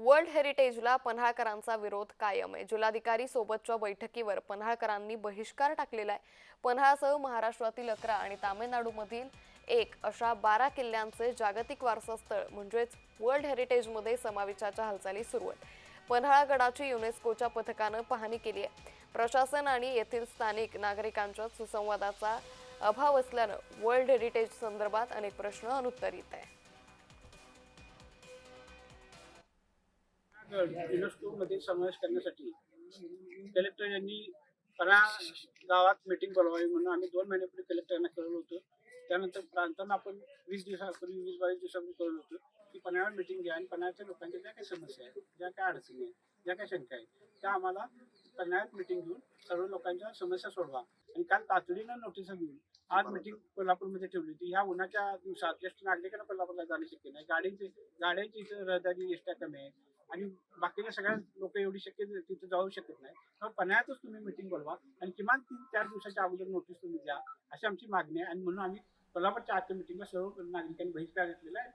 World हेरिटेजला पन्हाळकरांचा विरोध कायम आहे. जिल्हाधिकारी सोबतच्या बैठकीवर पन्हाळकरांनी बहिष्कार टाकलेला आहे. पन्हाळसह महाराष्ट्रातील अकरा आणि तामिळनाडूमधील एक अशा बारा किल्ल्यांचे जागतिक वारसा स्थळ म्हणजेच वर्ल्ड हेरिटेजमध्ये समावेशाच्या हालचाली सुरू आहेत. पन्हाळगडाची युनेस्कोच्या पथकानं पाहणी केली आहे. प्रशासन आणि येथील स्थानिक नागरिकांच्या सुसंवादाचा अभाव असल्यानं वर्ल्ड हेरिटेज संदर्भात अनेक प्रश्न अनुत्तरित आहे युनेस्को समावेश करण्यासाठी कलेक्टर यांनी परा गावात मीटिंग बोलवावी म्हणून आम्ही दोन महिन्यापूर्वी कलेक्टरांना कळवलं होतं. त्यानंतर प्रांतांना आपण वीस दिवसापूर्वी वीस बावीस दिवसापूर्वी कळवलं होतं की पन्हाळ्यावर मीटिंग घ्या आणि पन्हाळ्याच्या लोकांच्या ज्या काही समस्या आहेत ज्या काही अडचणी आहेत ज्या काही शंका आहेत त्या आम्हाला पन्हाळ्यात मीटिंग घेऊन सर्व लोकांच्या समस्या सोडवा. आणि काल तातडीनं नोटीस घेऊन आज मीटिंग कोल्हापूरमध्ये ठेवली होती. ह्या उन्हाच्या दिवसात ज्येष्ठ नागरिकांना कोल्हापूरला जाणं शक्य नाही. गाडीचे गाड्यांची इथं रहदारी एसट्या कमी आहे. आणि बाकीच्या सगळ्या लोक एवढी शक्य तिथे जाऊ शकत नाही. मग पन्हाळ्यातच तुम्ही मिटिंग बोलवा आणि किमान तीन चार दिवसाच्या अगोदर नोटीस तुम्ही द्या अशी आमची मागणी आहे. आणि म्हणून आम्ही कोल्हापूरच्या आजच्या मिटिंगला सर्व नागरिकांनी बहिष्कार घेतलेला आहे.